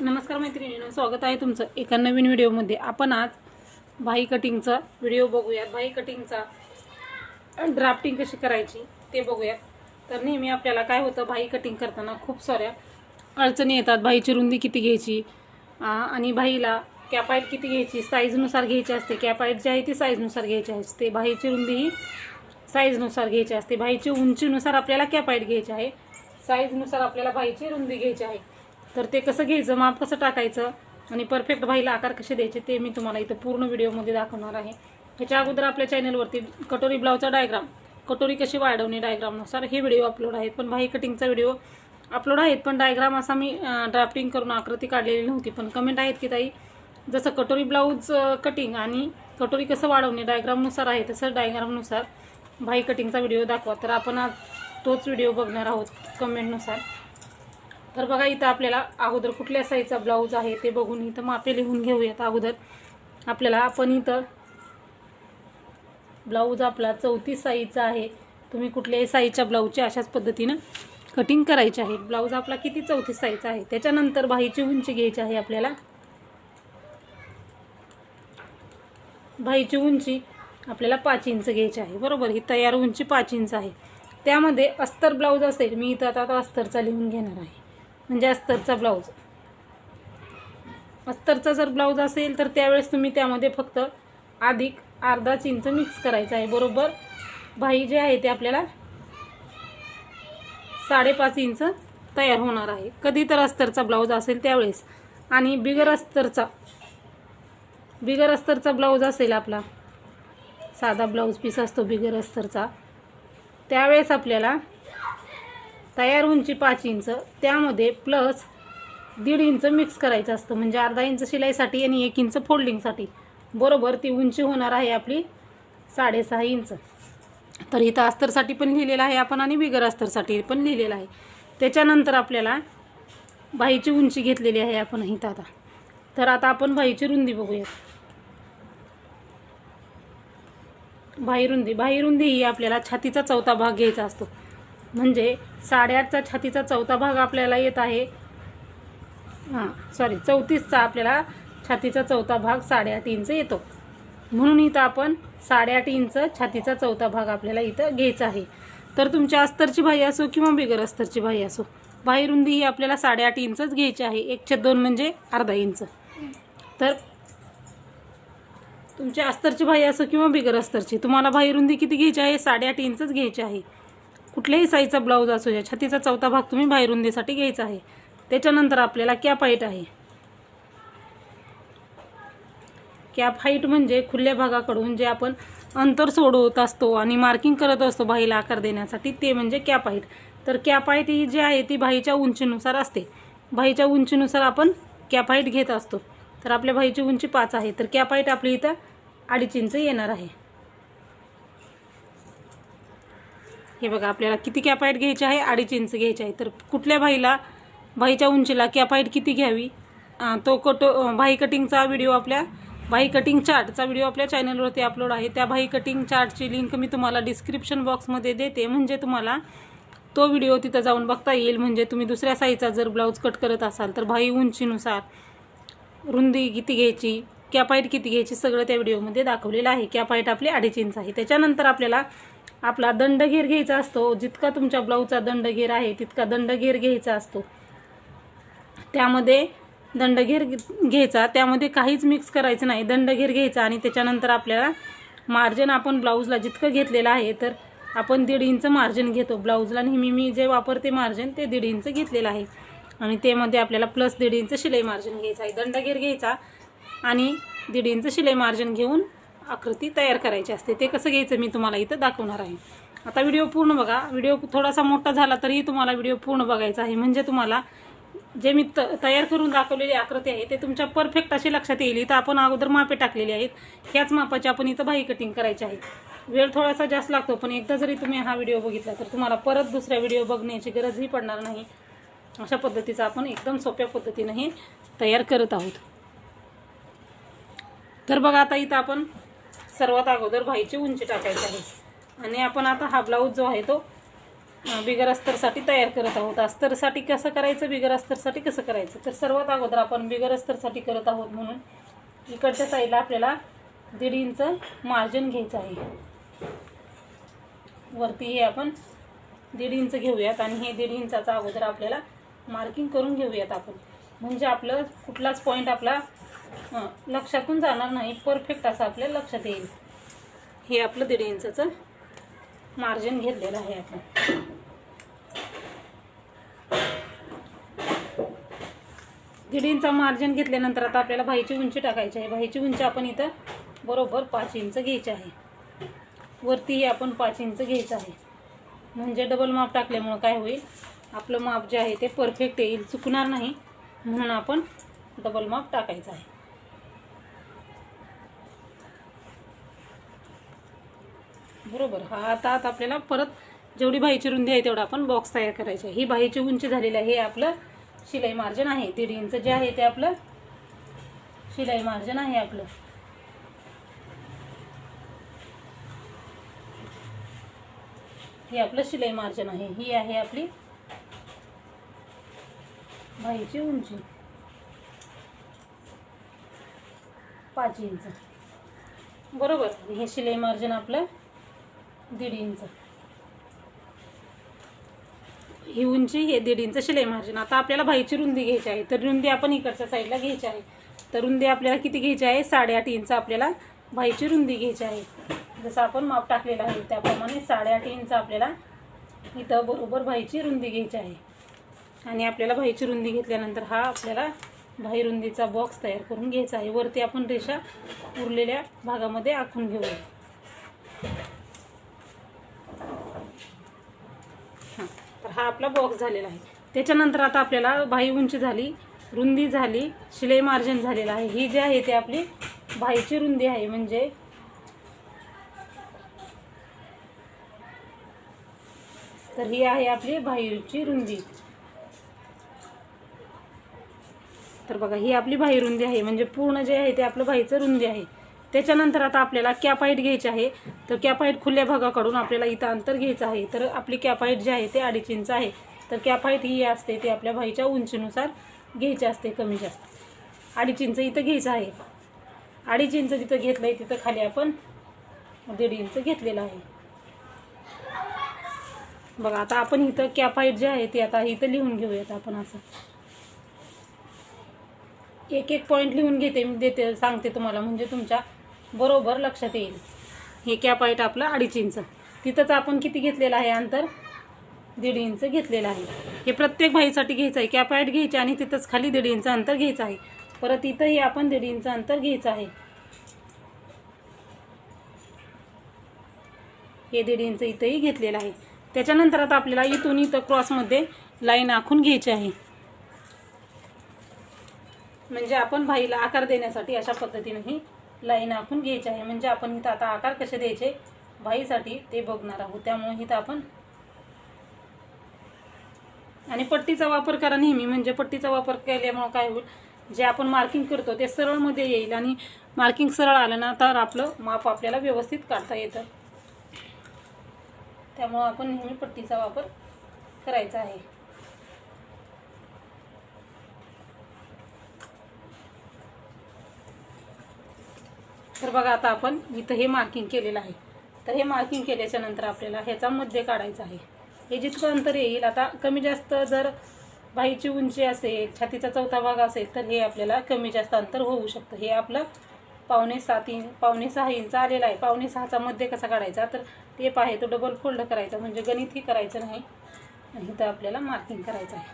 नमस्कार मैत्रिणीनं स्वागत आहे तुमचं एका नवीन व्हिडिओमध्ये. आपण आज भाई कटिंगचा व्हिडिओ बघूयात. भाई कटिंगचा ड्राफ्टिंग कशी करायची ते बघूयात. तर नेहमी आपल्याला काय होतं भाई कटिंग करताना खूप साऱ्या अडचणी येतात. भाईची रुंदी किती घ्यायची? आणि भाईला कॅपाईट किती घ्यायची? साईजनुसार घ्यायची असते. कॅपाईट जी आहे ती साईजनुसार घ्यायची असते. भाईची रुंदी ही साईजनुसार घ्यायची असते. भाईची उंचीनुसार आपल्याला कॅपाईट घ्यायची आहे. साईजनुसार आपल्याला भाईची रुंदी घ्यायची आहे. तर ते कसं घ्यायचं माप कसं टाकायचं आणि परफेक्ट भाईला आकार कसे द्यायचे ते मी तुम्हाला इथं पूर्ण व्हिडिओमध्ये दाखवणार आहे. ह्याच्या अगोदर आपल्या चॅनलवरती कटोरी ब्लाऊचा डायग्राम कटोरी कशी वाढवणे डायग्रामनुसार हे व्हिडिओ अपलोड आहेत. पण भाई कटिंगचा व्हिडिओ अपलोड आहेत पण डायग्राम असा मी ड्राफ्टिंग करून आकृती काढलेली नव्हती. पण कमेंट आहेत की ताई जसं कटोरी ब्लाऊज कटिंग आणि कटोरी कसं वाढवणे डायग्रामनुसार आहे तसं डायग्रामनुसार भाई कटिंगचा व्हिडिओ दाखवा. तर आपण आज तोच व्हिडिओ बघणार आहोत कमेंटनुसार तर बघा इथं आपल्याला अगोदर कुठल्या साईजचा ब्लाऊज आहे ते बघून इथं मापे लिहून घेऊयात अगोदर. आपल्याला आपण इथं ब्लाऊज आपला चौतीस साईजचा आहे. तुम्ही कुठल्याही साईजच्या ब्लाऊजची अशाच पद्धतीनं कटिंग करायची आहे. ब्लाऊज आपला किती चौतीस साईजचा आहे? त्याच्यानंतर बाहीची उंची घ्यायची आहे आपल्याला. बाहीची उंची आपल्याला पाच इंच घ्यायची आहे. बरोबर? ही तयार उंची पाच इंच आहे. त्यामध्ये अस्तर ब्लाऊज असेल मी इथं आता अस्तरचा लिहून घेणार आहे. म्हणजे अस्तरचा ब्लाऊज. अस्तरचा जर ब्लाऊज असेल तर त्यावेळेस तुम्ही त्यामध्ये फक्त अधिक अर्धाच इंच मिक्स करायचं आहे बरोबर? भाई जे आहे ते आपल्याला साडेपाच इंच तयार होणार आहे. कधी तर अस्तरचा ब्लाऊज असेल त्यावेळेस. आणि बिगर अस्तरचा बिगर अस्तरचा ब्लाऊज असेल आपला साधा ब्लाऊज पीस असतो बिगर अस्तरचा त्यावेळेस आपल्याला तयार उंची पाच इंच त्यामध्ये प्लस दीड इंच मिक्स करायचं असतं. म्हणजे अर्धा इंच शिलाईसाठी आणि एक इंच फोल्डिंगसाठी बरोबर ती उंची होणार आहे आपली साडेसहा इंच. तर इथं अस्तरसाठी पण लिहिलेलं आहे आपण आणि बिगर अस्तरसाठी पण लिहिलेलं आहे. त्याच्यानंतर आपल्याला बाईची उंची घेतलेली आहे आपण इथं आता. तर आता आपण बाईची रुंदी बघूयात. बाही रुंदी. बाही रुंदी ही आपल्याला छातीचा चौथा भाग घ्यायचा असतो. म्हणजे साडेआठचा छातीचा चौथा भाग आपल्याला येत आहे. हां सॉरी चौतीसचा आपल्याला छातीचा चौथा भाग साडेआठ इंच येतो. म्हणून इथं आपण साडेआठ इंच छातीचा चौथा भाग आपल्याला इथं घ्यायचा आहे. तर तुमच्या अस्तरची बाही असो किंवा बिगर अस्तरची बाही असो बाही रुंदी ही आपल्याला साडेआठ इंचच घ्यायची आहे. एकशे दोन म्हणजे अर्धा इंच. तर तुमच्या अस्तरची बाही असो किंवा बिगर अस्तरची तुम्हाला बाही रुंदी किती घ्यायची आहे? साडेआठ इंचच घ्यायची आहे. कुठल्याही साईजचा ब्लाऊज असू द्या छातीचा चौथा भाग तुम्ही बाहेर रुंदीसाठी घ्यायचा आहे. त्याच्यानंतर आपल्याला कॅप हाईट आहे. कॅप हाईट म्हणजे खुल्या भागाकडून जे आपण अंतर सोडवत असतो आणि मार्किंग करत असतो भाईला आकार देण्यासाठी ते म्हणजे कॅप हाईट. तर कॅप हाईट ही जी आहे ती भाईच्या उंचीनुसार असते. भाईच्या उंचीनुसार आपण कॅप हाईट घेत असतो. तर आपल्या भाईची उंची पाच आहे. तर कॅप हाईट आपली इथं अडीच इंच येणार आहे. हे बघा आपल्याला किती कॅपाईट घ्यायची आहे? अडीच इंच घ्यायची आहे. तर कुठल्या बाईला भाईच्या उंचीला कॅपाईट किती घ्यावी? तो कटो भाई कटिंगचा व्हिडिओ आपल्या भाई कटिंग चार्टचा व्हिडिओ आपल्या चॅनलवरती अपलोड आहे. त्या भाई कटिंग चार्टची लिंक मी तुम्हाला डिस्क्रिप्शन बॉक्समध्ये देते. म्हणजे तुम्हाला तो व्हिडिओ तिथं जाऊन बघता येईल. म्हणजे तुम्ही दुसऱ्या साईजचा जर ब्लाऊज कट करत असाल तर भाई उंचीनुसार रुंदी किती घ्यायची कॅपाईट किती घ्यायची सगळं त्या व्हिडिओमध्ये दाखवलेलं आहे. कॅपाईट आपली अडीच इंच आहे. त्याच्यानंतर आपल्याला आपला दंडघेर घ्यायचा असतो. जितका तुमच्या ब्लाऊजचा दंडघेर आहे तितका दंडघेर घ्यायचा असतो. त्यामध्ये दंडघेर घ्यायचा. त्यामध्ये काहीच मिक्स करायचं नाही. दंडघेर घ्यायचा आणि त्याच्यानंतर आपल्याला मार्जिन आपण ब्लाऊजला जितकं घेतलेलं आहे तर आपण दीड इंच मार्जिन घेतो. ब्लाऊजला नेहमी मी जे वापरते मार्जिन ते दीड इंच घेतलेलं आहे. आणि त्यामध्ये आपल्याला प्लस दीड इंच शिलाई मार्जिन घ्यायचं आहे. दंडघेर घ्यायचा आणि दीड इंच शिलाई मार्जिन घेऊन आकृती तयार करायची असते ते कसं घ्यायचं मी तुम्हाला इथं दाखवणार आहे. आता व्हिडिओ पूर्ण बघा व्हिडिओ थोडासा मोठा झाला तरीही तुम्हाला व्हिडिओ पूर्ण बघायचा आहे. म्हणजे तुम्हाला जे मी त तयार करून दाखवलेली आकृती आहे ते तुमच्या परफेक्ट अशी लक्षात येईल. इथं आपण अगोदर मापे टाकलेली आहेत. ह्याच मापाची आपण इथं बाही कटिंग करायची आहे. वेळ थोडासा जास्त लागतो पण एकदा जरी तुम्ही हा व्हिडिओ बघितला तर तुम्हाला परत दुसरा व्हिडिओ बघण्याची गरजही पडणार नाही. अशा पद्धतीचा आपण एकदम सोप्या पद्धतीनंही तयार करत आहोत. तर बघा आता इथं आपण सर्वात अगोदर भाईची उंची टाकायची आहे. आणि आपण आता हा ब्लाऊज जो आहे तो बिगर अस्तरसाठी तयार करत आहोत. अस्तरसाठी कसं करायचं बिगर अस्तरसाठी कसं करायचं? तर सर्वात अगोदर आपण बिगर अस्तरसाठी करत आहोत म्हणून इकडच्या साईडला आपल्याला दीड इंच मार्जिन घ्यायचं आहे. वरती हे आपण दीड इंच घेऊयात आणि हे दीड इंचाचा अगोदर आपल्याला मार्किंग करून घेऊयात आपण. म्हणजे आपलं कुठलाच पॉईंट आपला अं, लक्षातून जाणार नाही. परफेक्ट असं आपल्या लक्षात येईल. हे आपलं दीड इंचाचं मार्जिन घेतलेलं आहे आपण. दीड इंचा मार्जिन घेतल्यानंतर आता आपल्याला भाईची उंची टाकायची आहे. भाईची उंची आपण इथं बरोबर पाच इंच घ्यायची आहे. वरतीही आपण पाच इंच घ्यायचं आहे. म्हणजे डबल माप टाकल्यामुळं काय होईल? आपलं माप जे आहे ते परफेक्ट येईल. चुकणार नाही. म्हणून आपण डबल माप टाकायचं आहे. बरोबर. हा आता आता आपल्याला परत जेवढी भाईची रुंदी आहे तेवढा आपण बॉक्स तयार करायचे आहे. ही भाईची उंची झालेली आहे हे आपलं शिलाई मार्जिन आहे. दीड इंच जे आहे ते आपलं शिलाई मार्जिन आहे आपलं. हे आपलं शिलाई मार्जिन आहे. ही आहे आपली भाईची उंची. पाच इंच. बरोबर. हे शिलाई मार्जिन आपलं दीड इंच. ही उंची हे दीड इंच शिलाई मार्जिन आता आपल्याला भाईची रुंदी घ्यायची आहे तर रुंदी आपण इकडच्या साईडला घ्यायची आहे. तर रुंदी आपल्याला किती घ्यायची आहे? साडेआठ इंच आपल्याला भाईची रुंदी घ्यायची आहे. जसं आपण माप टाकलेलं आहे त्याप्रमाणे साडेआठ इंच आपल्याला इथं बरोबर भाईची रुंदी घ्यायची आहे. आणि आपल्याला भाईची रुंदी घेतल्यानंतर हा आपल्याला भाई रुंदीचा बॉक्स तयार करून घ्यायचा आहे. वरती आपण रेषा उरलेल्या भागामध्ये आखून घेऊया. हा आपला बॉक्स झालेला आहे. त्याच्यानंतर आता आपल्याला भाई उंची झाली रुंदी झाली शिलाई मार्जिन झालेलं आहे. ही जी आहे ते आपली भाईची रुंदी आहे. म्हणजे तर ही आहे आपली भाईची रुंदी. तर बघा ही आपली भाई रुंदी आहे. म्हणजे पूर्ण जे आहे ते आपलं भाईचं रुंदी आहे. त्याच्यानंतर आता आपल्याला कॅपाईट घ्यायची आहे. तर कॅपाईट खुल्या भागाकडून आपल्याला इथं अंतर घ्यायचं आहे. तर आपली कॅपाईट जी आहे ते अडीच इंच आहे. तर कॅपाईट ही असते ते आपल्या भाईच्या उंचीनुसार घ्यायची असते कमी जास्त. अडीच इंच इथं घ्यायचं आहे. अडीच इंच जिथं घेतलं आहे तिथं खाली आपण दीड इंच घेतलेलं आहे. बघा आता आपण इथं कॅपाईट जे आहे ते आता इथं लिहून घेऊयात आपण असं. एक एक पॉईंट लिहून घेते मी देते सांगते तुम्हाला. म्हणजे तुमच्या बरोबर लक्षात येईल. हे कॅप आहे आपलं अडीच इंच. तिथंच आपण किती घेतलेलं आहे अंतर? दीड इंच घेतलेलं आहे. हे प्रत्येक भाईसाठी घ्यायचं आहे. कॅप आयट घ्यायची आणि तिथंच खाली दीड इंच अंतर घ्यायचं आहे. परत इथंही आपण दीड इंच अंतर घ्यायचं आहे. हे दीड इंच इथंही घेतलेलं आहे. त्याच्यानंतर आता आपल्याला इथून इथं क्रॉसमध्ये लाईन आखून घ्यायची आहे. म्हणजे आपण भाईला आकार देण्यासाठी अशा पद्धतीने ही लाईन आखून घ्यायची आहे. म्हणजे आपण इथं आता आकार कसे द्यायचे? बाईसाठी ते बघणार आहोत. त्यामुळे इथं आपण आणि पट्टीचा वापर करा नेहमी. म्हणजे पट्टीचा वापर केल्यामुळं काय होईल? जे आपण मार्किंग करतो ते सरळमध्ये येईल आणि मार्किंग सरळ आलं ना तर आपलं माप आपल्याला व्यवस्थित काढता येतं. त्यामुळं आपण नेहमी पट्टीचा वापर करायचा आहे. तर बघा आता आपण इथं हे मार्किंग केलेलं आहे. तर हे मार्किंग केल्याच्यानंतर आपल्याला ह्याचा मध्य काढायचा आहे. हे जितकं अंतर येईल आता कमी जास्त जर बाईची उंची असेल छातीचा चौथा भाग असेल तर हे आपल्याला कमी जास्त अंतर होऊ शकतं. हे आपलं पावणे सात इंच पावणे सहा इंच आलेलं आहे. पावणे सहाचा मध्ये कसा काढायचा? तर टेप आहे तो डबल फोल्ड करायचा म्हणजे गणितही करायचं नाही. आणि इथं आपल्याला मार्किंग करायचं आहे.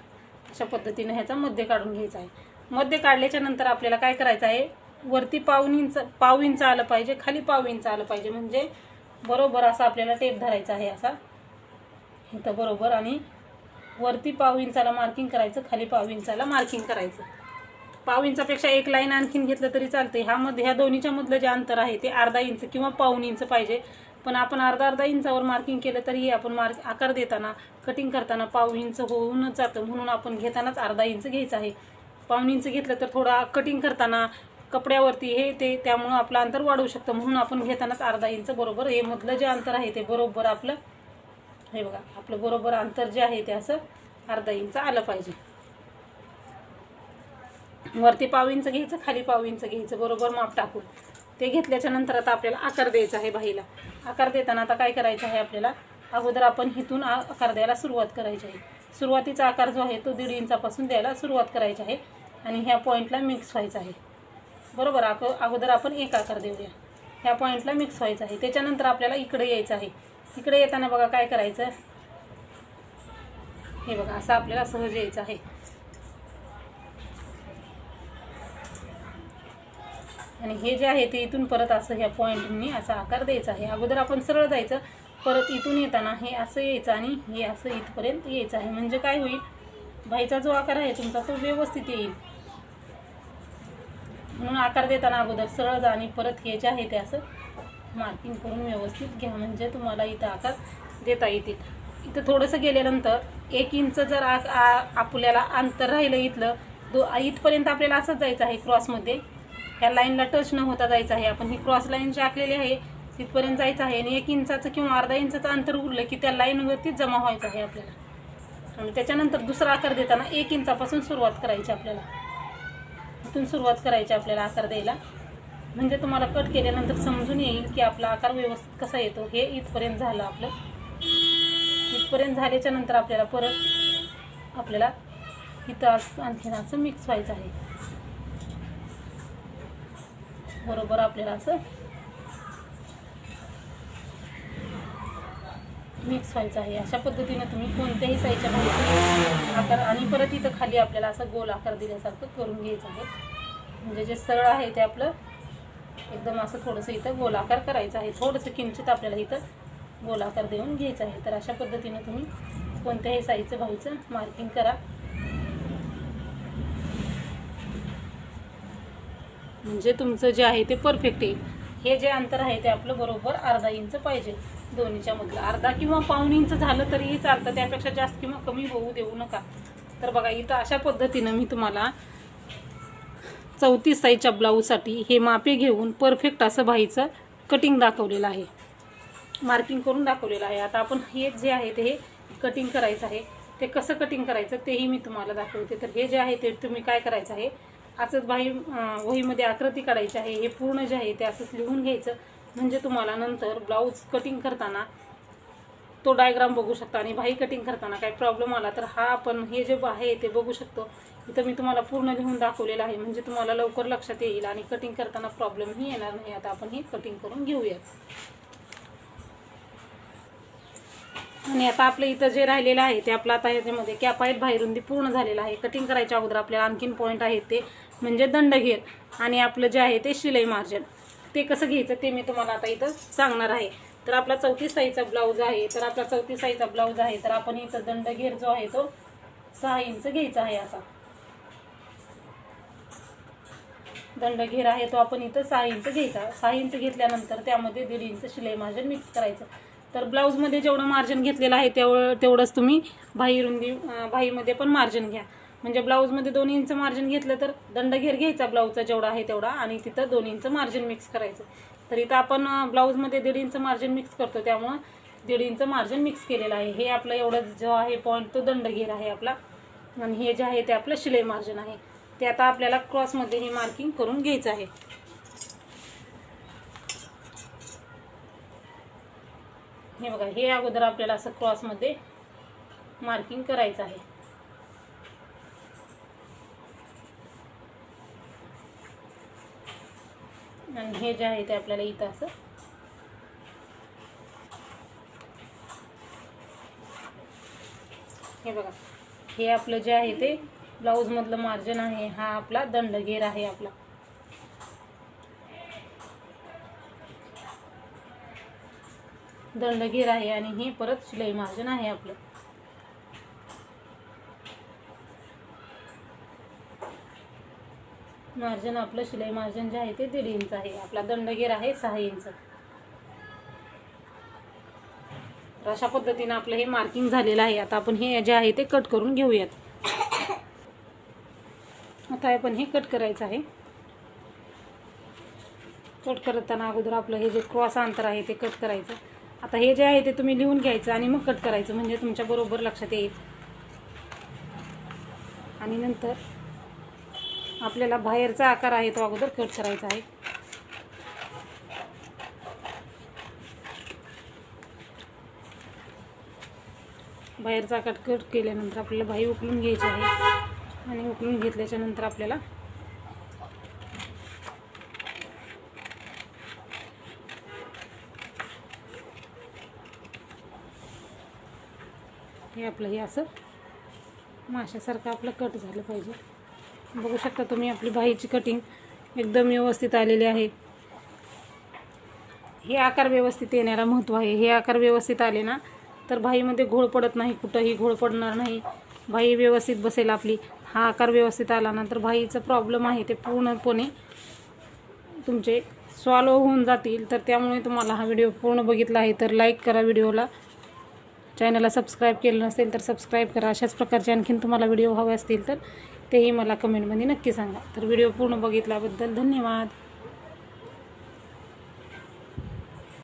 अशा पद्धतीनं ह्याचा मध्य काढून घ्यायचा आहे. मध्य काढल्याच्या नंतर आपल्याला काय करायचं आहे? वरती पाऊन इंच पाव इंच आलं पाहिजे खाली पाव इंच आलं पाहिजे. म्हणजे बरोबर असा आपल्याला टेप धरायचा आहे असा. इथं बरोबर आणि वरती पाव इंचाला मार्किंग करायचं खाली पाव इंचाला मार्किंग करायचं. पाव इंचापेक्षा एक लाईन आणखीन घेतलं तरी चालते ह्यामध्ये ह्या दोन्हीच्या मधलं जे अंतर आहे ते अर्धा इंच किंवा पाऊन इंच पाहिजे. पण आपण अर्धा अर्धा इंचावर मार्किंग केलं तरीही आपण मार्क आकार देताना कटिंग करताना पाव इंच होऊनच जातं. म्हणून आपण घेतानाच अर्धा इंच घ्यायचं आहे. पाऊन इंच घेतलं तर थोडा कटिंग करताना कपड्यावरती हे ते त्यामुळं आपलं अंतर वाढवू शकतं. म्हणून आपण घेतानाच अर्धा इंच बरोबर. हे मधलं जे अंतर आहे ते बरोबर आपलं हे बघा आपलं बरोबर अंतर जे आहे ते असं अर्धा इंच आलं पाहिजे. वरती पाव इंच घ्यायचं खाली पाव इंच घ्यायचं बरोबर माप टाकून. ते घेतल्याच्या नंतर आता आपल्याला आकार द्यायचा आहे बाईला आकार देताना आता काय करायचं आहे आपल्याला? अगोदर आपण इथून आकार द्यायला सुरुवात करायची आहे. सुरुवातीचा आकार जो आहे तो दीड इंचापासून द्यायला सुरुवात करायची आहे. आणि ह्या पॉईंटला मिक्स व्हायचा आहे. बरोबर आक अगोदर आपण एक आकार देऊया. ह्या पॉईंटला मिक्स व्हायचं आहे. त्याच्यानंतर आपल्याला इकडे यायचं आहे. इकडे येताना बघा काय करायचं? हे बघा असं आपल्याला सहज यायचं आहे. आणि हे जे आहे ते इथून परत असं ह्या पॉईंटनी असा आकार द्यायचा आहे. अगोदर आपण सरळ जायचं. परत इथून येताना हे असं यायचं आणि हे असं इथपर्यंत यायचं आहे. म्हणजे काय होईल? भाईचा जो आकार आहे तुमचा तो व्यवस्थित येईल. म्हणून आकार देताना अगोदर सरळ जा आणि परत हे जे आहे ते असं मार्किंग करून व्यवस्थित घ्या. म्हणजे तुम्हाला इथं आकार देता येतील. इथं थोडंसं गेल्यानंतर एक इंच जर आ- आपल्याला अंतर राहिलं इथलं दो इथपर्यंत आपल्याला असंच जायचं आहे क्रॉसमध्ये ह्या लाईनला टच न होता जायचं आहे. आपण ही क्रॉस लाईन जी आखलेली आहे तिथपर्यंत जायचं आहे. आणि एक इंचाचं किंवा अर्धा इंचाचं अंतर उरलं की त्या लाईनवरतीच जमा व्हायचं आहे आपल्याला. आणि त्याच्यानंतर दुसरा आकार देताना एक इंचापासून सुरुवात करायची आपल्याला. इथून सुरुवात करायची आपल्याला आकार द्यायला. म्हणजे तुम्हाला कट केल्यानंतर समजून येईल की आपला आकार व्यवस्थित कसा येतो. हे इथपर्यंत झालं आपलं. इथपर्यंत झाल्याच्यानंतर आपल्याला परत आपल्याला इथं असं आणखीन असं मिक्स व्हायचं आहे. बरोबर आपल्याला असं मिक्स व्हायचं आहे. अशा पद्धतीनं तुम्ही कोणत्याही साईजच्या भाजीचे आकार आणि परत इथं खाली आपल्याला असं गोल आकार दिल्यासारखं करून घ्यायचं आहे. म्हणजे जे सरळ आहे ते आपलं एकदम असं थोडंसं इथं गोलाकार करायचं आहे. थोडंसं किंचित आपल्याला इथं गोलाकार देऊन घ्यायचं आहे. तर अशा पद्धतीनं तुम्ही कोणत्याही साईजचं भाजीचं मार्किंग करा. म्हणजे तुमचं जे आहे ते परफेक्ट येईल हे जे अंतर आहे ते आपलं बरोबर अर्धा इंच पाहिजे. दोन्हीच्या मधलं. अर्धा किंवा पाऊन इंच झालं तरीही चालतं. त्यापेक्षा जास्त किंवा कमी होऊ देऊ नका. तर बघा इथं अशा पद्धतीनं मी तुम्हाला चौतीस साईजच्या ब्लाऊजसाठी हे मापे घेऊन परफेक्ट असं बाईचं कटिंग दाखवलेलं आहे. मार्किंग करून दाखवलेलं आहे. आता आपण हे जे आहे ते हे कटिंग करायचं आहे. ते कसं कटिंग करायचं तेही मी तुम्हाला दाखवते. तर हे जे आहे ते तुम्ही काय करायचं आहे? असंच बाई वहीमध्ये आकृती काढायची आहे. हे पूर्ण जे आहे ते असंच लिहून घ्यायचं. म्हणजे तुम्हाला नंतर ब्लाऊज कटिंग करताना तो डायग्राम बघू शकता आणि भाई कटिंग करताना काही प्रॉब्लेम आला तर हा आपण हे जे आहे ते बघू शकतो. इथं मी तुम्हाला पूर्ण लिहून दाखवलेलं आहे. म्हणजे तुम्हाला लवकर लक्षात येईल आणि कटिंग करताना प्रॉब्लेमही येणार नाही. आता आपण हे कटिंग करून घेऊयात. आणि आता आपलं इथं जे राहिलेलं आहे ते आपलं आता याच्यामध्ये कॅप आहेत. बाहेरुंदी पूर्ण झालेलं आहे. कटिंग करायच्या अगोदर आपल्याला आणखीन पॉईंट आहेत ते. म्हणजे दंडघेर आणि आपलं जे आहे ते शिलाई मार्जन ते कसं घ्यायचं ते मी तुम्हाला आता इथं सांगणार आहे. तर आपला चौतीस साईजचा ब्लाऊज आहे तर आपला चौतीस साईजचा ब्लाऊज आहे तर आपण इथं दंडघेर जो आहे तो सहा इंच घ्यायचा आहे असा. दंडघेर आहे तो आपण इथं सहा इंच घ्यायचा. सहा इंच घेतल्यानंतर त्यामध्ये दीड इंच शिलाई मार्जन मिक्स करायचं. तर ब्लाऊजमध्ये जेवढं मार्जिन घेतलेलं आहे तेवढं तेवढंच तुम्ही बाही रुंदी बाहीमध्ये भाईमध्ये पण मार्जिन घ्या. म्हणजे ब्लाऊजमध्ये दोन इंच मार्जिन घेतलं तर दंडघेर घ्यायचा ब्लाऊजचा जेवढा आहे तेवढा आणि तिथं दोन इंच मार्जिन मिक्स करायचं. तर इथं आपण ब्लाऊजमध्ये दीड इंच मार्जिन मिक्स करतो. त्यामुळं दीड इंच मार्जिन मिक्स केलेलं आहे. हे आपलं एवढं जो आहे पॉईंट तो दंडघेर आहे आपला. आणि हे जे आहे ते आपलं शिलाई मार्जिन आहे. ते आता आपल्याला क्रॉसमध्ये हे मार्किंग करून घ्यायचं आहे. हे बघा हे अगोदर आपल्याला असं क्रॉसमध्ये मार्किंग करायचं आहे. आणि हे जे आहे ते आपल्याला इथं असं. हे बघा. हे आपलं जे आहे ते ब्लाऊजमधलं मार्जिन आहे. हा आपला दंडघेर आहे आपला. दंडघेर आहे आणि हे परत शिलाई मार्जिन आहे आपलं. मार्जिन आपलं शिलाई मार्जिन जे आहे ते दीड इंच आहे. आपला दंडघेर आहे सहा इंच. तर अशा पद्धतीनं आपलं हे मार्किंग झालेलं आहे. आता आपण हे जे आहे ते कट करून घेऊयात. आता आपण हे कट करायचं आहे. कट करताना अगोदर आपलं हे जे क्रॉस अंतर आहे ते कट करायचं. आता हे जे आहे ते तुम्ही लिहून घ्यायचं आणि मग कट करायचं. म्हणजे तुमच्या बरोबर लक्षात येईल. आणि नंतर आपल्याला बाहेरचा आकार आहे तो अगोदर कट करायचा आहे. बाहेरचा आकार कट केल्यानंतर आपल्याला बाई उकलून घ्यायची आहे. आणि उकलून घेतल्याच्या नंतर आपल्याला हे आपलं हे असं माशासारखं आपलं कट झालं पाहिजे. बघू शकता तुम्ही आपली बाहीची कटिंग एकदम व्यवस्थित आलेली आहे. हे आकार व्यवस्थित येण्याला महत्त्व आहे. हे आकार व्यवस्थित आले ना तर भाईमध्ये घोळ पडत नाही कुठंही घोळ पडणार नाही. भाई व्यवस्थित बसेल आपली. हा आकार व्यवस्थित आला ना तर भाईचा प्रॉब्लेम आहे ते पूर्णपणे तुमचे सॉल्व होऊन जातील. तर त्यामुळे तुम्हाला हा व्हिडिओ पूर्ण बघितला आहे. तर लाईक करा व्हिडिओला चॅनलला सबस्क्राईब केलं नसेल तर सबस्क्राईब करा. अशाच प्रकारचे आणखीन तुम्हाला व्हिडिओ हवे असतील तर तेही मला कमेंटमध्ये नक्की सांगा. तर व्हिडिओ पूर्ण बघितल्याबद्दल धन्यवाद.